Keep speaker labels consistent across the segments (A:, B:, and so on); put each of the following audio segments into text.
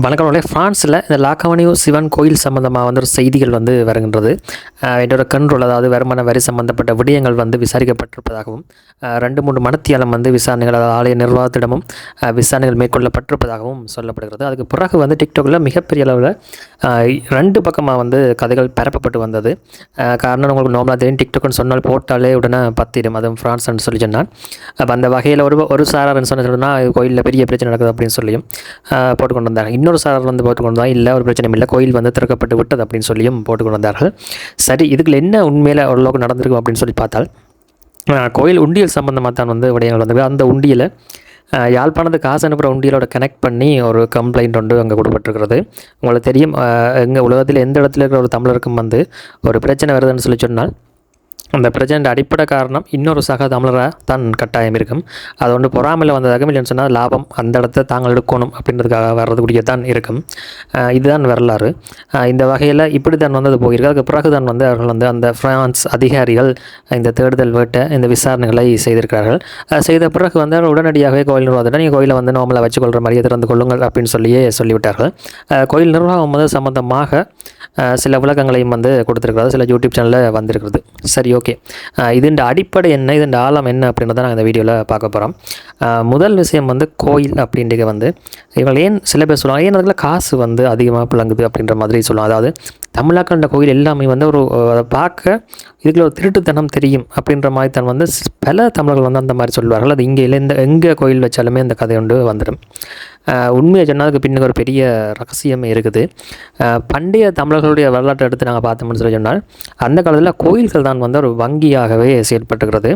A: வணக்கம் உடைய ஃப்ரான்ஸில் இந்த லாக்கவனியூ சிவன் கோயில் சம்மந்தமாக வந்து ஒரு செய்திகள் வந்து வருகின்றது. இதோட என்னோட கண்ட்ரோல் அதாவது வருமான வரி சம்பந்தப்பட்ட விடயங்கள் வந்து விசாரிக்கப்பட்டிருப்பதாகவும் ரெண்டு மூன்று மனத்தியாலம் வந்து விசாரணைகள் அதாவது ஆலய நிர்வாகத்திடமும் விசாரணைகள் மேற்கொள்ளப்பட்டிருப்பதாகவும் சொல்லப்படுகிறது. அதுக்கு பிறகு வந்து டிக்டாக்ல மிகப்பெரிய அளவில் ரெண்டு பக்கமாக வந்து கதைகள் பரப்பப்பட்டு வந்தது. காரணம் உங்களுக்கு நார்மலாக தெரியும். டிக்டாக்னு சொன்னால் போட்டாலே உடனே பத்திடும். அதுவும் ஃப்ரான்ஸ்னு சொல்லி சொன்னால். அப்போ அந்த வகையில் ஒரு ஒரு சாரார்னு சொன்ன சொன்னால் கோயிலில் பெரிய பிரச்சனை நடக்குது அப்படின்னு சொல்லியும் போட்டுக்கொண்டு போட்டு கொண்டு வந்தாங்க. இன்னொரு சாரார் வந்து போட்டு கொண்டு இல்லை ஒரு பிரச்சனையும் இல்லை. கோயில் வந்து திறக்கப்பட்டு விட்டது அப்படின்னு சொல்லியும் போட்டுக்கொண்டு வந்தார்கள் சரி இதுக்குள்ள என்ன உண்மையில் ஓரளவுக்கு நடந்திருக்கும் அப்படின்னு சொல்லி பார்த்தால் கோயில் உண்டியல் சம்மந்தமாக தான் வந்து விடயங்கள் வந்தது அந்த உண்டியலை யாழ்ப்பாணத்து காசு அனுப்புகிற உண்டியலோட கனெக்ட் பண்ணி ஒரு கம்ப்ளைண்ட் ஒன்று அங்கே கொடுப்பட்டிருக்கிறது உங்களுக்கு தெரியும் எங்கள் உலகத்தில் எந்த இடத்துல இருக்கிற ஒரு தமிழருக்கும் வந்து ஒரு பிரச்சனை வருதுன்னு சொல்லி சொன்னால் அந்த பிரச்சனை அடிப்படை காரணம் இன்னொரு சக தமிழராக தான் கட்டாயம் இருக்கும். அது ஒன்று பொறாமையில் வந்ததாக இல்லைன்னு சொன்னால் லாபம் அந்த இடத்த தாங்கள் எடுக்கணும் அப்படின்றதுக்காக வர்றதுக்குரிய தான் இருக்கும். இதுதான் வரலாறு. இந்த வகையில் இப்படி தான் வந்தது போயிருக்கு அதுக்கு பிறகு தான் வந்து அவர்கள் வந்து அந்த ஃப்ரான்ஸ் அதிகாரிகள் இந்த தேடுதல் வேட்டை இந்த விசாரணைகளை செய்திருக்கிறார்கள். செய்த பிறகு வந்து அவர் உடனடியாகவே கோயில் நிர்வாகத்திடம் நீங்கள் கோயிலை வந்து நார்மலாக வச்சுக்கொள்கிற மாதிரியே திறந்து கொள்ளுங்கள் அப்படின்னு சொல்லியே சொல்லிவிட்டார்கள். கோயில் நிர்வாகம் வந்து சம்மந்தமாக சில விளக்கங்களையும் வந்து கொடுத்துருக்கிறது. சில யூடியூப் சேனலில் வந்திருக்கிறது. சரி ஓகே இதன் அடிப்படை என்ன? இதுண்ட ஆழம் என்ன அப்படின்றத நாங்கள் இந்த வீடியோவில் பார்க்க போகிறோம் முதல் விஷயம் வந்து கோயில் அப்படின்றது வந்து இவங்க ஏன் சில பேர் சொல்லுவாங்க ஏன் அதில் காசு வந்து அதிகமாக புழங்குது அப்படின்ற மாதிரி சொல்லுவாங்க. அதாவது தமிழாக்கண்ட கோயில் எல்லாமே வந்து ஒரு அதை பார்க்க இதுக்குள்ள ஒரு திருட்டுத்தனம் தெரியும் அப்படின்ற மாதிரி தான் வந்து ஸ்- பல தமிழர்கள் வந்து அந்த மாதிரி சொல்வார்கள். அது இங்கே இல்லை இந்த எங்கே கோயில் வச்சாலுமே அந்த கதை ஒன்று வந்துடும். உண்மையை சொன்னால் அதுக்கு பின்னுக்கு ஒரு பெரிய ரகசியம் இருக்குது. பண்டைய தமிழர்களுடைய வரலாற்றை எடுத்து நாங்கள் பார்த்தோம்னு சொல்லி சொன்னால் அந்த காலத்தில் கோயில்கள் தான் வந்து ஒரு வங்கியாகவே செயல்பட்டுகிறது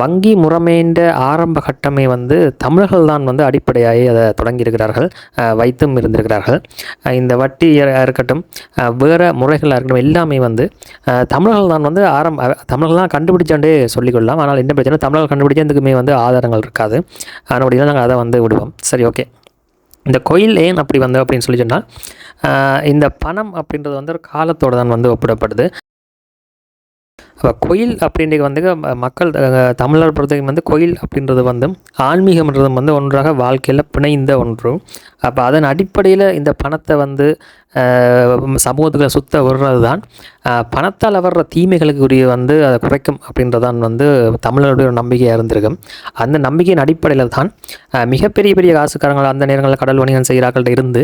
A: வங்கி முறைமைன்ற ஆரம்ப கட்டமே வந்து தமிழர்கள் தான் வந்து அடிப்படையாக அதை தொடங்கியிருக்கிறார்கள். வைத்தும் இருந்திருக்கிறார்கள். இந்த வட்டி இருக்கட்டும் அஹ், வேறு முறைகளாக இருக்கணும். எல்லாமே வந்து தமிழர்கள் தான் வந்து ஆரம்ப தமிழர்கள் தான் கண்டுபிடிச்சாண்டே சொல்லிக்கொள்ளலாம். ஆனால் என்ன பிரச்சனை? தமிழர்கள் கண்டுபிடிச்சதுக்குமே வந்து ஆதாரங்கள் இருக்காது. அதனுடைய நாங்கள் அதை வந்து விடுவோம். சரி ஓகே. இந்த கோயில் ஏன் அப்படி வந்து அப்படின்னு சொல்லி சொன்னால் இந்த பணம் அப்படின்றது வந்து ஒரு காலத்தோடு தான் வந்து ஒப்பிடப்படுது. அப்போ கோயில் அப்படின்றது வந்து மக்கள் தமிழர் பொறுத்தவரைக்கும் வந்து கோயில் அப்படின்றது வந்து ஆன்மீகம்ன்றது வந்து ஒன்றாக வாழ்க்கையில் பிணைந்த ஒன்று. அப்போ அதன் அடிப்படையில் இந்த பணத்தை வந்து சமூகத்தில் சுத்த விடுறது தான் பணத்தால் வர்ற தீமைகளுக்குரிய வந்து அதை குறைக்கும் அப்படின்றதான் வந்து தமிழருடைய ஒரு நம்பிக்கையாக இருந்திருக்கும். அந்த நம்பிக்கையின் அடிப்படையில் தான் மிகப்பெரிய பெரிய காசுக்காரங்கள் அந்த நேரங்களில் கடல் வணிகம் செய்கிறார்கள்ட்ட இருந்து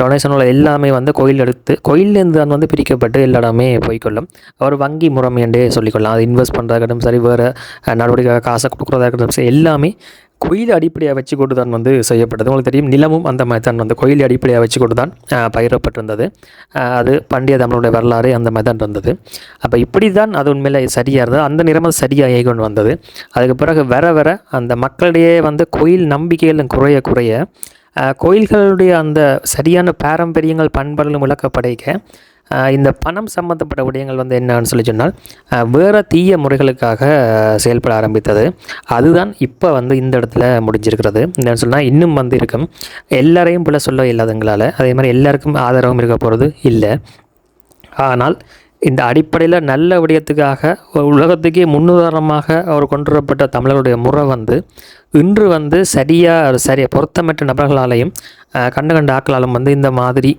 A: டொனேஷனில் எல்லாமே வந்து கோயில் எடுத்து கோயிலேருந்து தான் வந்து பிரிக்கப்பட்டு எல்லா இடமே போய்க்கொள்ளும். ஒரு வங்கி முறைமை என்றே சொல்லிக்கொள்ளலாம். அது இன்வெஸ்ட் பண்ணுறதாகட்டும் சரி வேறு நடவடிக்கை காசை கொடுக்குறதா இருக்கட்டும் சரி எல்லாமே கொயில் அடிப்படையாக வச்சு கொண்டு தான் வந்து செய்யப்பட்டது. உங்களுக்கு தெரியும் நிலமும் அந்த மாதிரி தான் வந்து கோயில் அடிப்படையாக வச்சு கொண்டு தான் பயிரப்பட்டிருந்தது அது பண்டைய தமிழனுடைய வரலாறு அந்த மாதிரி தான் இருந்தது. அப்போ இப்படி தான் அது உண்மையில் சரியாக இருந்தது அந்த நிறமும் சரியாக கொண்டு வந்தது. அதுக்கு பிறகு வர வர அந்த மக்களிடையே வந்து கோயில் நம்பிக்கைகள் குறைய குறைய கோயில்களுடைய அந்த சரியான பாரம்பரியங்கள் பண்பர்களும் விளக்கப்படைக்க இந்த பணம் சம்மந்தப்பட்ட விடயங்கள் வந்து என்னன்னு சொல்லி சொன்னால் வேறு தீய முறைகளுக்காக செயல்பட ஆரம்பித்தது. அதுதான் இப்போ வந்து இந்த இடத்துல முடிஞ்சிருக்கிறது. என்னன்னு சொன்னால் இன்னும் வந்து இருக்கும். எல்லாரையும் போல சொல்ல இல்லாதங்களால் அதே மாதிரி எல்லாருக்கும் ஆதரவும் இருக்க போகிறது இல்லை. ஆனால் இந்த அடிப்படையில் நல்ல விடயத்துக்காக ஒரு உலகத்துக்கே முன்னுதாரணமாக அவர் கொண்டு வரப்பட்ட தமிழருடைய முறை வந்து இன்று வந்து சரியாக சரியாக பொருத்தமற்ற நபர்களாலையும் கண்ட கண்ட ஆக்களாலும் வந்து இந்த மாதிரி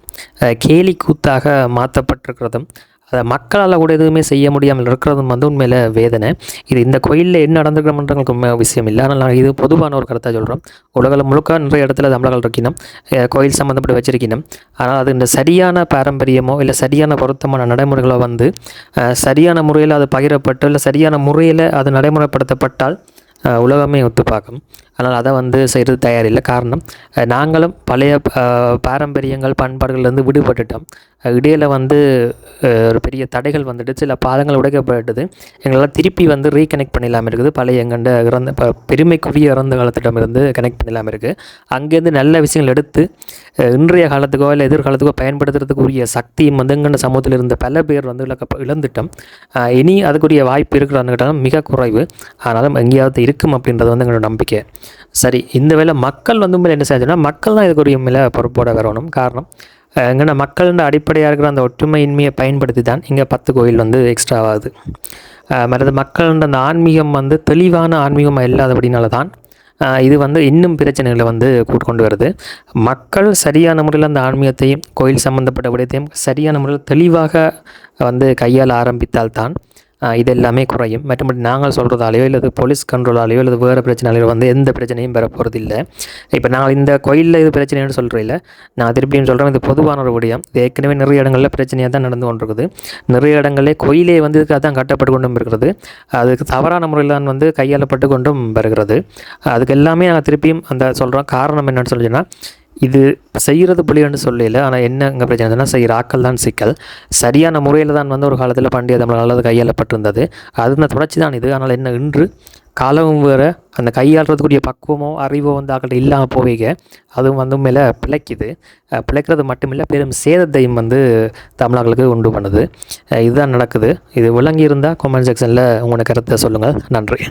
A: கேலி கூத்தாக மாற்றப்பட்டிருக்கிறதும் அதை மக்களால் கூட எதுவுமே செய்ய முடியாமல் இருக்கிறதும் வந்து உண்மையில் வேதனை. இது இந்த கோயிலில் என்ன நடந்துக்கிறோம்ன்றங்களுக்கு விஷயம் இல்லை. ஆனால் நான் இது பொதுவான ஒரு கருத்தாக சொல்கிறோம் உலகம் முழுக்க நிறைய இடத்துல தமிழர்கள் இருக்கணும் கோயில் சம்மந்தப்பட்டு வச்சிருக்கணும் ஆனால் அது இந்த சரியான பாரம்பரியமோ இல்லை சரியான பொருத்தமான நடைமுறைகளோ வந்து சரியான முறையில் அது பகிரப்பட்டு இல்லை சரியான முறையில் அது நடைமுறைப்படுத்தப்பட்டால் உலகமே ஒத்து பார்க்கும். ஆனால் அதை வந்து செய்கிறது தயாரில்லை. காரணம் நாங்களும் பழைய பாரம்பரியங்கள் பண்பாடுகள்லேருந்து விடுபட்டுட்டோம். இடையில் இடையில வந்து ஒரு பெரிய தடைகள் வந்துட்டு சில பாதங்கள் உடைக்கப்பட்டது. எங்களால் திருப்பி வந்து ரீகனெக்ட் பண்ணிடலாமல் இருக்குது. பழைய எங்கண்ட இறந்த ப- பெருமைக்குரிய இறந்த காலத்திடமிருந்து கனெக்ட் பண்ணிடலாமல் இருக்குது அங்கேருந்து நல்ல விஷயங்கள் எடுத்து இன்றைய காலத்துக்கோ இல்லை எதிர்காலத்துக்கோ பயன்படுத்துறதுக்குரிய சக்தியும் வந்து எங்கண்ட சமூகத்தில் இருந்த பல பேர் வந்து இழக்க இழந்துட்டோம். இனி அதுக்குரிய வாய்ப்பு இருக்கிறான்னு கேட்டாலும் மிக குறைவு. ஆனாலும் எங்கேயாவது இருக்கும் அப்படின்றது வந்து எங்களோட நம்பிக்கை. சரி இந்த வேலை மக்கள் வந்து உண்மையில் என்ன செய்யணும்னா மக்கள் தான் இதுக்கு ஒரு உண்மையில் பொறுப்போட வரணும். காரணம் எங்கன்னா மக்களின் அடிப்படையாக இருக்கிற அந்த ஒற்றுமையின்மையை பயன்படுத்தி தான் இங்கே பத்து கோயில் வந்து எக்ஸ்ட்ரா ஆகுது. மற்றது மக்களின் அந்த ஆன்மீகம் வந்து தெளிவான ஆன்மீகமாக இல்லாதபடினால தான் இது வந்து இன்னும் பிரச்சனைகளை வந்து கூட்டு கொண்டு வருது. மக்கள் சரியான முறையில் அந்த ஆன்மீகத்தையும் கோயில் சம்மந்தப்பட்ட விடயத்தையும் சரியான முறையில் தெளிவாக வந்து கையாள ஆரம்பித்தால்தான் இதெல்லாமே இது எல்லாமே குறையும். மற்றபடி நாங்கள் சொல்கிறதாலேயோ இல்லை போலீஸ் கண்ட்ரோலாலேயோ இல்லை வேறு பிரச்சனையாலையோ வந்து எந்த பிரச்சனையும் பெற போகிறதில்லை இப்போ நாங்கள் இந்த கோயிலில் இது பிரச்சனைன்னு சொல்கிறதில்ல நான் திருப்பியும் சொல்கிறேன் இது பொதுவான ஒரு விடயம். இது ஏற்கனவே நிறைய இடங்களில் பிரச்சனையாக தான் நடந்து கொண்டிருக்குது. நிறைய இடங்களே கோயிலே வந்து இதுக்காக தான் கட்டப்பட்டு கொண்டும் இருக்கிறது. அதுக்கு தவறான முறையில் தான் வந்து கையாளப்பட்டு கொண்டும் வருகிறது. அதுக்கு எல்லாமே நாங்கள் திருப்பியும் அந்த சொல்கிறோம் காரணம் என்னென்னு சொல்லிச்சுன்னா இது செய்கிறது புலின்னு சொல்லல ஆனால் என்ன இங்கே பிரச்சனைனா செய்கிற ஆக்கள் தான் சிக்கல். சரியான முறையில் தான் வந்து ஒரு காலத்தில் பண்டிகை தமிழால் அது கையாளப்பட்டிருந்தது. அது இந்த தொடர்ச்சி தான் இது. ஆனால் என்ன இன்று காலமும் வேறு அந்த கையாளுறதுக்குரிய பக்குவமோ அறிவோ வந்து ஆக்கள்கிட்ட இல்லாமல் போவீங்க. அதுவும் வந்து மேலே பிழைக்குது. பிழைக்கிறது மட்டுமில்லை பெரும் சேதத்தையும் வந்து தமிழர்களுக்கு உண்டு பண்ணுது. இதுதான் நடக்குது. இது விளங்கி இருந்தால் கமெண்ட் செக்ஷனில் உங்களோட கருத்தை சொல்லுங்கள். நன்றி.